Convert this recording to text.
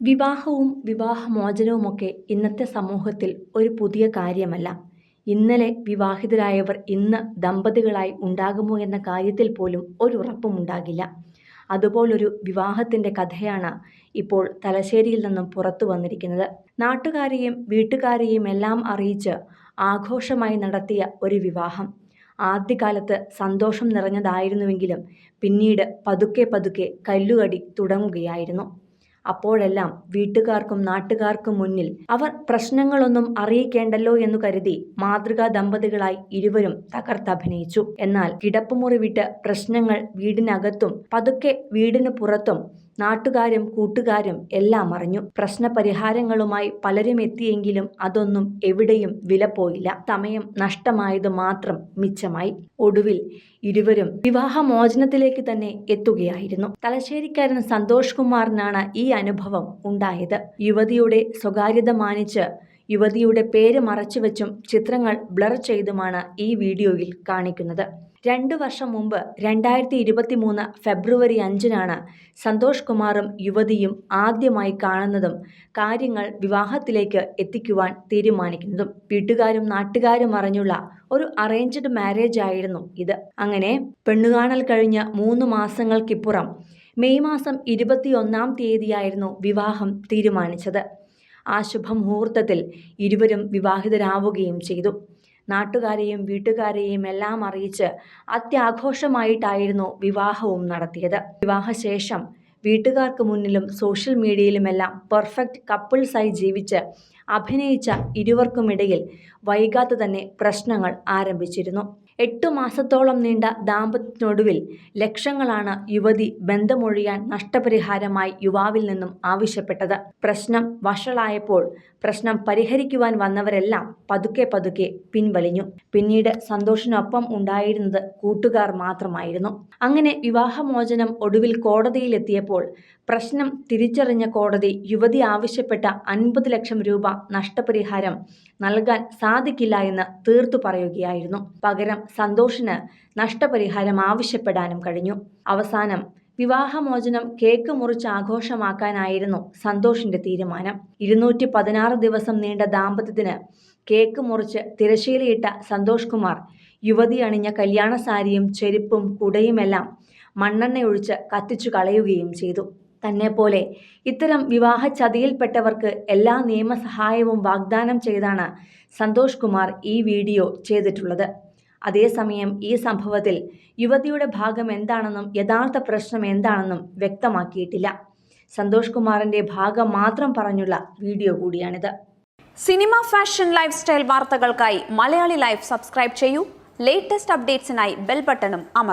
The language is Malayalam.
വിവാഹവും വിവാഹമോചനവുമൊക്കെ ഇന്നത്തെ സമൂഹത്തിൽ ഒരു പുതിയ കാര്യമല്ല. ഇന്നലെ വിവാഹിതരായവർ ഇന്ന് ദമ്പതികളായി ഉണ്ടാകുമോ എന്ന കാര്യത്തിൽ പോലും ഒരു ഉറപ്പുമുണ്ടാകില്ല അതുപോലൊരു വിവാഹത്തിന്റെ കഥയാണ് ഇപ്പോൾ തലശ്ശേരിയിൽ നിന്നും പുറത്തു വന്നിരിക്കുന്നത്. നാട്ടുകാരെയും വീട്ടുകാരെയും എല്ലാം അറിയിച്ച് ആഘോഷമായി നടത്തിയ ഒരു വിവാഹം. ആദ്യകാലത്ത് സന്തോഷം നിറഞ്ഞതായിരുന്നുവെങ്കിലും പിന്നീട് പതുക്കെ പതുക്കെ കല്ലുകടി തുടങ്ങുകയായിരുന്നു. അപ്പോഴെല്ലാം വീട്ടുകാർക്കും നാട്ടുകാർക്കും മുന്നിൽ അവർ പ്രശ്നങ്ങളൊന്നും അറിയിക്കേണ്ടല്ലോ എന്ന് കരുതി മാതൃകാ ദമ്പതികളായി ഇരുവരും തകർത്തഭിനയിച്ചു എന്നാൽ കിടപ്പുമുറി വിട്ട് പ്രശ്നങ്ങൾ വീടിനകത്തും പതുക്കെ വീടിന് പുറത്തും നാട്ടുകാരും കൂട്ടുകാരും എല്ലാം അറിഞ്ഞു. പ്രശ്നപരിഹാരങ്ങളുമായി പലരും എത്തിയെങ്കിലും അതൊന്നും എവിടെയും വില പോയില്ല. സമയം നഷ്ടമായത് മാത്രം മിച്ചമായി. ഒടുവിൽ ഇരുവരും വിവാഹമോചനത്തിലേക്ക് തന്നെ എത്തുകയായിരുന്നു. തലശ്ശേരിക്കാരൻ സന്തോഷ് കുമാറിനാണ് ഈ അനുഭവം ഉണ്ടായത്. യുവതിയുടെ സ്വകാര്യത മാനിച്ച് യുവതിയുടെ പേര് മറച്ചുവെച്ചും ചിത്രങ്ങൾ ബ്ലർ ചെയ്തുമാണ് ഈ വീഡിയോയിൽ കാണിക്കുന്നത്. രണ്ടു വർഷം മുമ്പ് രണ്ടായിരത്തി ഇരുപത്തി മൂന്ന് ഫെബ്രുവരി അഞ്ചിനാണ് സന്തോഷ് കുമാറും യുവതിയും ആദ്യമായി കാണുന്നതും കാര്യങ്ങൾ വിവാഹത്തിലേക്ക് എത്തിക്കുവാൻ തീരുമാനിക്കുന്നതും. വീട്ടുകാരും നാട്ടുകാരും അറിഞ്ഞുള്ള ഒരു അറേഞ്ച്ഡ് മാരേജ് ആയിരുന്നു ഇത്. അങ്ങനെ പെണ്ണുകാണൽ കഴിഞ്ഞ മൂന്ന് മാസങ്ങൾക്കിപ്പുറം മെയ് മാസം ഇരുപത്തിയൊന്നാം തീയതിയായിരുന്നു വിവാഹം തീരുമാനിച്ചത്. ആ ശുഭമുഹൂർത്തത്തിൽ ഇരുവരും വിവാഹിതരാവുകയും ചെയ്തു. നാട്ടുകാരെയും വീട്ടുകാരെയും എല്ലാം അറിയിച്ച് അത്യാഘോഷമായിട്ടായിരുന്നു വിവാഹവും നടത്തിയത്. വിവാഹശേഷം വീട്ടുകാർക്ക് മുന്നിലും സോഷ്യൽ മീഡിയയിലുമെല്ലാം പെർഫെക്റ്റ് കപ്പിൾസായി ജീവിച്ച് അഭിനയിച്ച ഇരുവർക്കുമിടയിൽ വൈകാതെ തന്നെ പ്രശ്നങ്ങൾ ആരംഭിച്ചിരുന്നു. എട്ടു മാസത്തോളം നീണ്ട ദാമ്പത്യത്തിനൊടുവിൽ ലക്ഷങ്ങളാണ് യുവതി ബന്ധമൊഴിയാൻ നഷ്ടപരിഹാരമായി യുവാവിൽ നിന്നും ആവശ്യപ്പെട്ടത്. പ്രശ്നം വഷളായപ്പോൾ പ്രശ്നം പരിഹരിക്കുവാൻ വന്നവരെല്ലാം പതുക്കെ പതുക്കെ പിൻവലിഞ്ഞു. പിന്നീട് സന്തോഷിനൊപ്പം ഉണ്ടായിരുന്നത് കൂട്ടുകാർ മാത്രമായിരുന്നു. അങ്ങനെ വിവാഹമോചനം ഒടുവിൽ കോടതിയിലെത്തിയപ്പോൾ പ്രശ്നം തിരിച്ചറിഞ്ഞ കോടതി യുവതി ആവശ്യപ്പെട്ട അൻപത് ലക്ഷം രൂപ നഷ്ടപരിഹാരം നൽകാൻ സാധിക്കില്ല എന്ന് തീർത്തു പറയുകയായിരുന്നു. പകരം സന്തോഷിന് നഷ്ടപരിഹാരം ആവശ്യപ്പെടാനും കഴിഞ്ഞു. അവസാനം വിവാഹമോചനം കേക്ക് മുറിച്ച് ആഘോഷമാക്കാനായിരുന്നു സന്തോഷിന്റെ തീരുമാനം. ഇരുന്നൂറ്റി പതിനാറ് ദിവസം നീണ്ട ദാമ്പത്യത്തിന് കേക്ക് മുറിച്ച് തിരശ്ശീലയിട്ട സന്തോഷ് കുമാർ യുവതി അണിഞ്ഞ കല്യാണ സാരിയും ചെരുപ്പും കുടയുമെല്ലാം മണ്ണെണ്ണയൊഴിച്ച് കത്തിച്ചു കളയുകയും ചെയ്തു. തന്നെ പോലെ ഇത്തരം വിവാഹ ചതിയിൽപ്പെട്ടവർക്ക് എല്ലാ നിയമസഹായവും വാഗ്ദാനം ചെയ്താണ് സന്തോഷ് കുമാർ ഈ വീഡിയോ ചെയ്തിട്ടുള്ളത്. അതേസമയം ഈ സംഭവത്തിൽ യുവതിയുടെ ഭാഗം എന്താണെന്നും യഥാർത്ഥ പ്രശ്നം എന്താണെന്നും വ്യക്തമാക്കിയിട്ടില്ല. സന്തോഷ് കുമാറിന്റെ ഭാഗം മാത്രം പറഞ്ഞുള്ള വീഡിയോ കൂടിയാണിത്. സിനിമ ഫാഷൻ ലൈഫ് സ്റ്റൈൽ വാർത്തകൾക്കായി മലയാളി ലൈഫ് സബ്സ്ക്രൈബ് ചെയ്യൂ. ലേറ്റസ്റ്റ് അപ്ഡേറ്റ്സിനായി ബെൽ ബട്ടണും അമർ